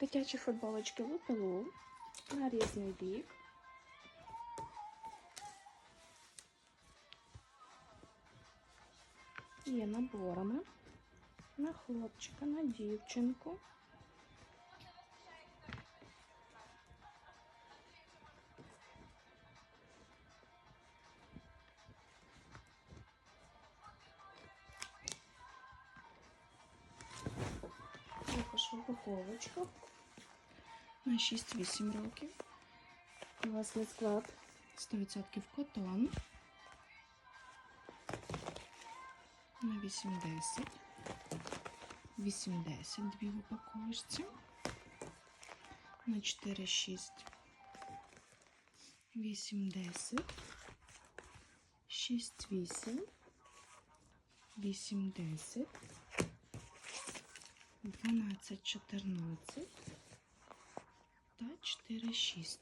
Дитячі футболочки Лупилу на різний бік. Є наборами на хлопчика, на дівчинку. Також в упаковочках На 6-8 років. Класний склад 100% котон. На 8-10. 8-10 дві в упаковочці. На 4-6. 8-10. 6-8. 8-10. 12, 14 та 4, 6.